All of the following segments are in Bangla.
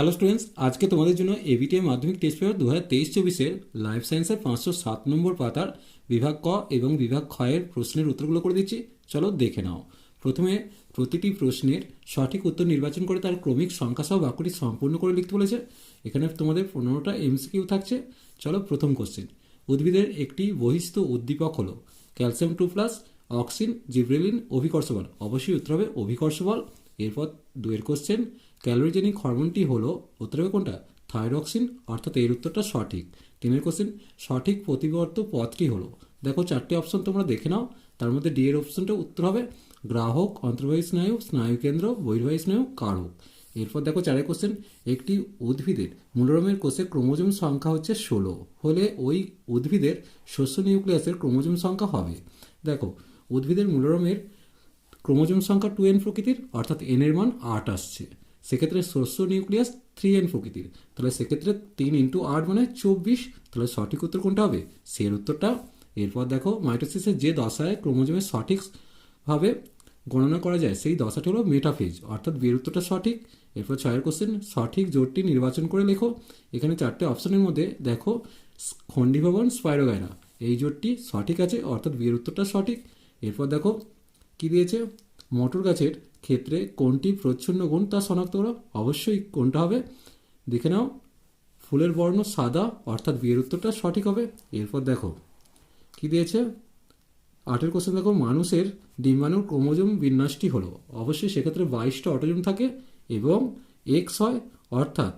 হ্যালো স্টুডেন্টস আজকে তোমাদের জন্য এবিটিএ মাধ্যমিক টেস্ট পেপার দু হাজার তেইশ চব্বিশের লাইফ সায়েন্সের পাঁচশো সাত নম্বর পাতার বিভাগ ক এবং বিভাগ ক্ষয়ের প্রশ্নের উত্তরগুলো করে দিচ্ছি। চলো দেখে নাও। প্রথমে প্রতিটি প্রশ্নের সঠিক উত্তর নির্বাচন করে তার ক্রমিক সংখ্যা সহ বাক্যটি সম্পূর্ণ করে লিখতে বলেছে। এখানে তোমাদের পনেরোটা এমসিকিউ থাকছে। চলো প্রথম কোশ্চেন উদ্ভিদের একটি বহিস্থ উদ্দীপক হলো calcium two plus auxin gibberellin অভিকর্ষ বল অবশ্যই উত্তর হবে অভিকর্ষ বল এরপর দুয়ের কোশ্চেন ক্যালোরিজেনিক হরমোনটি হলো উত্তর কোনটা? থাইরক্সিন অর্থাৎ এর উত্তরটা সঠিক। তিনের কোশ্চেন সঠিক প্রতিবর্ত পথটি হলো। দেখো, চারটি অপশন তোমরা দেখে নাও। তার মধ্যে ডি এর অপশনটা উত্তর হবে। গ্রাহক, অন্তর্বাহী স্নায়ু স্নায়ুকেন্দ্র বহির্বাহী স্নায়ু, কারক। এরপর দেখো, চারের কোশ্চেন একটি উদ্ভিদের মূলরমের কোষের ক্রোমোজোম সংখ্যা হচ্ছে ষোলো। হলে ওই উদ্ভিদের শস্য নিউক্লিয়াসের ক্রোমোজোম সংখ্যা হবে। দেখো, উদ্ভিদের মূলরমের ক্রোমোজোম সংখ্যা টু এন প্রকৃতির, অর্থাৎ এন এর মান আট আসছে। সেক্ষেত্রে শস্য নিউক্লিয়াস থ্রি এন প্রকৃতির। তাহলে সেক্ষেত্রে তিন ইন্টু আট মানে চব্বিশ। তাহলে সঠিক উত্তর কোনটা হবে? সের উত্তরটা। এরপর দেখো, মাইটোসিসের যে দশায় ক্রোমোজোমের সঠিকভাবে গণনা করা যায়, সেই দশাটি হলো মেটাফেজ। অর্থাৎ বিয়ের উত্তরটা সঠিক। এরপর ছয়ের কোশ্চেন সঠিক জোটটি নির্বাচন করে লেখো। এখানে চারটে অপশনের মধ্যে দেখো, খণ্ডিভবন স্পাইরোগাইনা। এই জোটটি সঠিক আছে, অর্থাৎ বিয়ের উত্তরটা সঠিক। এরপর দেখো কি দিয়েছে? মটর গাছের ক্ষেত্রে কোনটি প্রচ্ছন্ন গুণ তা শনাক্ত করো। অবশ্যই কোনটা হবে? দেখে নাও। ফুলের বর্ণ সাদা, অর্থাৎ বিয়ের উত্তরটা সঠিক হবে। এরপর দেখো। কি দিয়েছে? আটের কোশ্চেন দেখো। মানুষের ডিম্বাণুর ক্রোমোজোম বিন্যাসটি হলো। অবশ্যই সেক্ষেত্রে বাইশটা অটোজোম থাকে এবং এক্স হয়, অর্থাৎ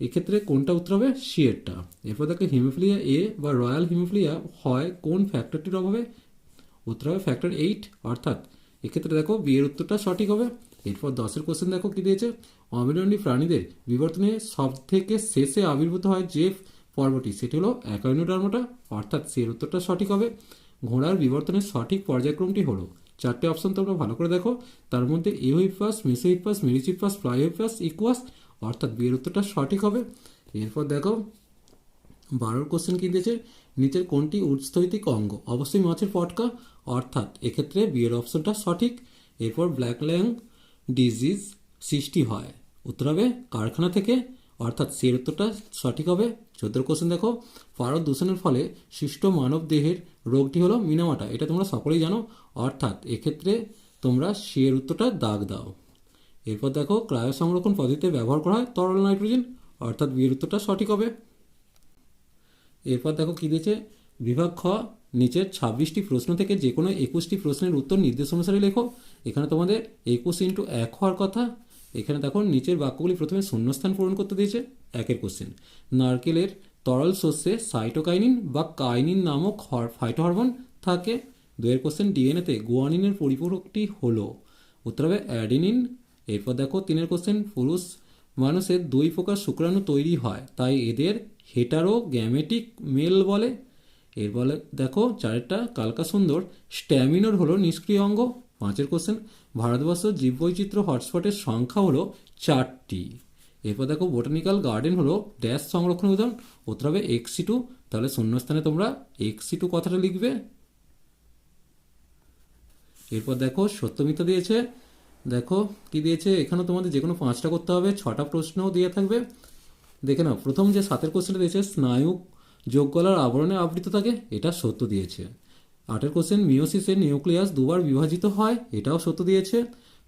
এক্ষেত্রে কোনটা উত্তর হবে? সিয়েরটা এরপর দেখো, হিমোফিলিয়া এ বা রয়্যাল হিমোফিলিয়া হয় কোন ফ্যাক্টরটির অভাবে? উত্তর হবে ফ্যাক্টর এইট অর্থাৎ এক্ষেত্রে দেখো বিয়ের উত্তরটা সঠিক হবে। এরপর দশের কোশ্চেন দেখো কি দিয়েছে? অমেরুদণ্ডী প্রাণীদের বিবর্তনে সব থেকে শেষে আবির্ভূত হয় যে পর্বটি, সেটি হলো অ্যাকাইনোডার্মোটা। অর্থাৎ সের উত্তরটা সঠিক হবে। ঘোড়ার বিবর্তনের সঠিক পর্যায়ক্রমটি হলো, চারটে অপশন তোমরা ভালো করে দেখো। তার মধ্যে এহিপাস মেসোহিপাস মেরিচিপাস ফ্লাইহিপাস ইকুয়াস অর্থাৎ বিয়ের উত্তরটা সঠিক হবে। এরপর দেখো বারোর কোশ্চেন কি দিয়েছে? নিচের কোনটি উৎস্থৈতিক অঙ্গ? অবশ্যই মাছের পটকা অর্থাৎ এক্ষেত্রে বিয়ের অপশনটা সঠিক। এরপর ব্ল্যাক ল্যাং ডিজিজ সৃষ্টি হয়। উত্তর হবে কারখানা থেকে। অর্থাৎ সের উত্তরটা সঠিক হবে। চোদ্দোর কোশ্চেন দেখো। পারদ দূষণের ফলে সৃষ্ট মানব দেহের রোগটি হলো মিনামাটা। এটা তোমরা সকলেই জানো। অর্থাৎ এক্ষেত্রে তোমরা সের উত্তরটা দাগ দাও। এরপর দেখো ক্রায় সংরক্ষণ পদ্ধতিতে ব্যবহার করা হয় তরল নাইট্রোজেন। অর্থাৎ বিয়ের উত্তরটা সঠিক হবে। এরপর দেখো কী দিয়েছে? বিভাগ খ নিচের ছাব্বিশটি প্রশ্ন থেকে যে কোনো একুশটি প্রশ্নের উত্তর নির্দেশ অনুসারে লেখো। এখানে তোমাদের একুশ ইন্টু এক হওয়ার কথা। এখানে দেখো নিচের বাক্যগুলি প্রথমে শূন্যস্থান পূরণ করতে দিয়েছে, একের কোশ্চেন নারকেলের তরল শস্যে সাইটোকাইনিন বা কাইনিন নামক ফাইটোহরমোন থাকে। দুয়ের কোশ্চেন ডিএনএতে গুয়ানিনের পরিপূরকটি হলো। উত্তর হবে অ্যাডিনিন এরপর দেখো তিনের কোশ্চেন পুরুষ মানুষের দুই প্রকার শুক্রাণু তৈরি হয়। তাই এদের হেটারো গ্যামেটিক মেল বলে। এর বলে, দেখো চারেরটা কালকা সুন্দর। স্ট্যামিনোর হলো নিষ্ক্রিয় অঙ্গ। পাঁচের কোশ্চেন ভারতবর্ষ জীববৈচিত্র্য হটস্পটের সংখ্যা হলো চারটি। এরপর দেখো, বোটানিক্যাল গার্ডেন হলো ড্যাশ সংরক্ষণ উদাহরণ। উত্তর হবে এক্সি টু। তাহলে শূন্যস্থানে তোমরা এক্সি টু কথাটা লিখবে। এরপর দেখো, সত্যমিথ্যা দিয়েছে দেখো কি দিয়েছে? এখানে তোমাদের যে কোনো পাঁচটা করতে হবে, ছটা প্রশ্নও দিয়ে থাকবে। দেখে নাও, প্রথম যে সাতের কোশ্চেনটা দিয়েছে স্নায়ু যোগ গলার আবরণে আবৃত থাকে, এটা সত্য দিয়েছে। আটের কোশ্চেন মিওসিসের নিউক্লিয়াস দুবার বিভাজিত হয়, এটাও সত্য দিয়েছে।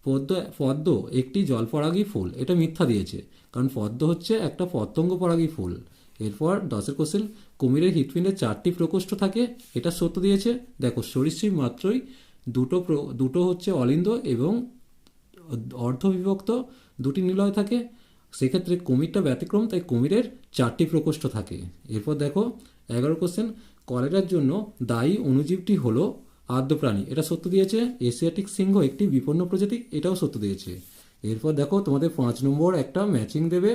পদ্ম পদ্ম একটি জলপরাগী ফুল, এটা মিথ্যা দিয়েছে, কারণ পদ্ম হচ্ছে একটা পতঙ্গ পরাগী ফুল। এরপর দশের কোশ্চেন কুমিরের হৃৎপিণ্ডে চারটি প্রকোষ্ঠ থাকে, এটা সত্য দিয়েছে। দেখো, সরীসৃপ মাত্রই দুটো দুটো হচ্ছে অলিন্দ এবং অর্ধবিভক্ত দুটি নিলয় থাকে, সেক্ষেত্রে কুমিরটা ব্যতিক্রম, তাই কুমিরের চারটি প্রকোষ্ঠ থাকে। এরপর দেখো, এগারো কোশ্চেন কলেরার জন্য দায়ী অনুজীবটি হলো আদ্য প্রাণী। এটা সত্য দিয়েছে, এশিয়াটিক সিংহ একটি বিপন্ন প্রজাতি, এটাও সত্য দিয়েছে। এরপর দেখো, তোমাদের পাঁচ নম্বর একটা ম্যাচিং দেবে।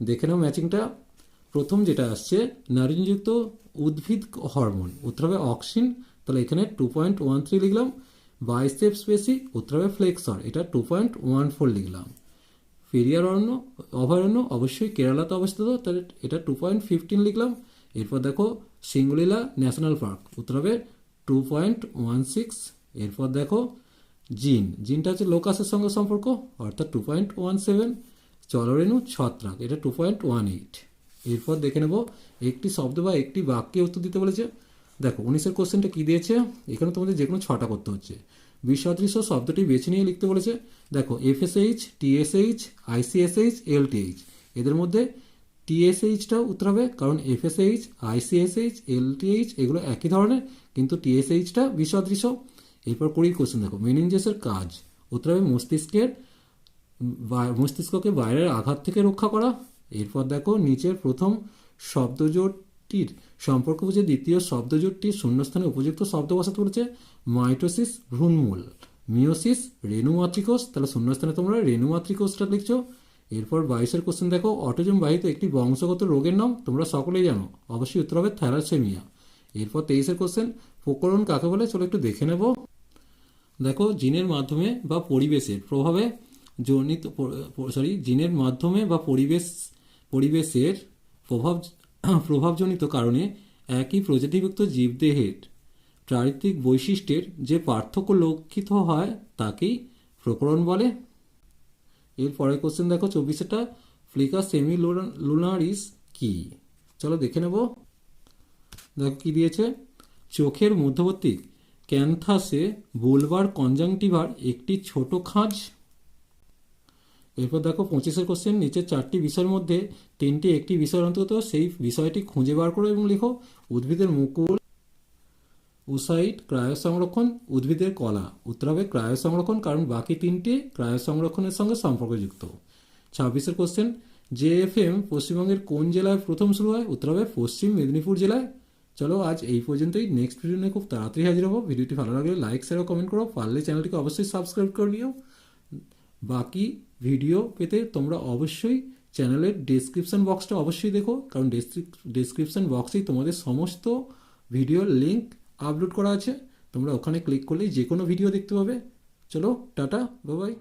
দেখে নাও ম্যাচিংটা প্রথম যেটা আসছে নারীযুক্ত উদ্ভিদ হরমোন উত্তর হবে অক্সিন তাহলে এখানে টু পয়েন্ট ওয়ান থ্রি লিখলাম। বাইসেপস পেশি উত্তর হবে ফ্লেক্সর, এটা টু পয়েন্ট ওয়ান ফোর লিখলাম। পেরিয়ার অরণ্য অভয়ারণ্য অবশ্যই কেরালাতে অবস্থিত, তাহলে এটা টু পয়েন্ট ফিফটিন লিখলাম। এরপর দেখো, সিঙ্গুলিলা ন্যাশনাল পার্ক উত্তর হবে টু পয়েন্ট ওয়ান সিক্স এরপর দেখো, জিন, জিনটা হচ্ছে লোকাসের সঙ্গে সম্পর্ক, অর্থাৎ টু পয়েন্ট ওয়ান সেভেন জলরেণু ছত্রাক, এটা টু পয়েন্ট ওয়ান এইট এরপর দেখে নেব, একটি শব্দ বা একটি বাক্যে উত্তর দিতে বলেছে দেখো, উনিশের কোশ্চেনটা কী দিয়েছে? এখানে তোমাদের যে কোনো ছটা করতে হচ্ছে। বিসদৃশ্য শব্দটি বেছে নিয়ে লিখতে বলেছে, দেখো এফএসএইচ টিএসএইচ আইসিএসএইচ এলটিএইচ এদের মধ্যে টিএসএইচটা উত্তর হবে, কারণ এফএসএইচ আইসিএসএইচ এলটিএইচ এগুলো একই ধরনের, কিন্তু টিএসএইচটা বিসদৃশ্য এরপর কুড়ির কোশ্চেন দেখো মেনিনজেসের কাজ। উত্তর হবে মস্তিষ্কের মস্তিষ্ককে বাইরের আঘাত থেকে রক্ষা করা। এরপর দেখো, নিচের প্রথম শব্দজোটটির সম্পর্ক বুঝে দ্বিতীয় শব্দজোটটির শূন্যস্থানে উপযুক্ত শব্দ বসাতে বলেছে মাইটোসিস ভ্রূণমূল। মিওসিস রেণুমাতৃকোষ। তাহলে শূন্যস্থানে তোমরা রেণুমাতৃকোষটা লিখছো। এরপর বাইশের কোশ্চেন দেখো। অটোজম বাহিত একটি বংশগত রোগের নাম তোমরা সকলেই জানো। অবশ্যই উত্তর হবে থ্যালাসেমিয়া। এরপর তেইশের কোশ্চেন প্রকরণ কাকে বলে? চলো একটু দেখে নেব। দেখো, জিনের মাধ্যমে বা পরিবেশের প্রভাবে জনিত সরি জিনের মাধ্যমে বা পরিবেশ, পরিবেশের প্রভাব প্রভাবজনিত কারণে একই প্রজাতিভুক্ত জীবদেহের চারিত্রিক বৈশিষ্ট্যের যে পার্থক্য লক্ষিত হয়, তাকেই প্রকরণ বলে। এর পরের কোশ্চেন দেখো চব্বিশেটা ফ্লিকা সেমি লুনারিস কি? চলো দেখে নেব। দেখো কি দিয়েছে? চোখের মধ্যবর্তী ক্যান্থাসে বুলবার কনজাংটিভার একটি ছোট খাঁজ এরপর দেখো পঁচিশের কোশ্চেন নিচের চারটি বিষয়ের মধ্যে তিনটি একটি বিষয়ের অন্তত সেই বিষয়টি খুঁজে বার করো এবং লিখো, উদ্ভিদের মুকুল উসাইড ক্রায় সংরক্ষণ উদ্ভিদের কলা। উত্তর হবে ক্রায় সংরক্ষণ কারণ বাকি তিনটি ক্রায় সংরক্ষণের সঙ্গে সম্পর্কযুক্ত। ছাব্বিশের কোশ্চেন জে এফ এম পশ্চিমবঙ্গের কোন জেলায় প্রথম শুরু হয়? উত্তর হবে পশ্চিম মেদিনীপুর জেলায়। চলো, আজ এই পর্যন্তই। নেক্সট ভিডিও নিয়ে খুব তাড়াতাড়ি হাজির হব। ভিডিওটি ভালো লাগলে লাইক শেয়ার কমেন্ট করো। পারলে চ্যানেলটিকে অবশ্যই সাবস্ক্রাইব করে নিও। বাকি ভিডিও পেতে তোমরা অবশ্যই চ্যানেলের ডেসক্রিপশন বক্সটা অবশ্যই দেখো, কারণ ডেসক্রিপশন বক্সেই তোমাদের সমস্ত ভিডিওর লিঙ্ক আপলোড করা আছে। তোমরা ওখানে ক্লিক করলেই যে কোনো ভিডিও দেখতে পাবে। চলো, টাটা বাবাই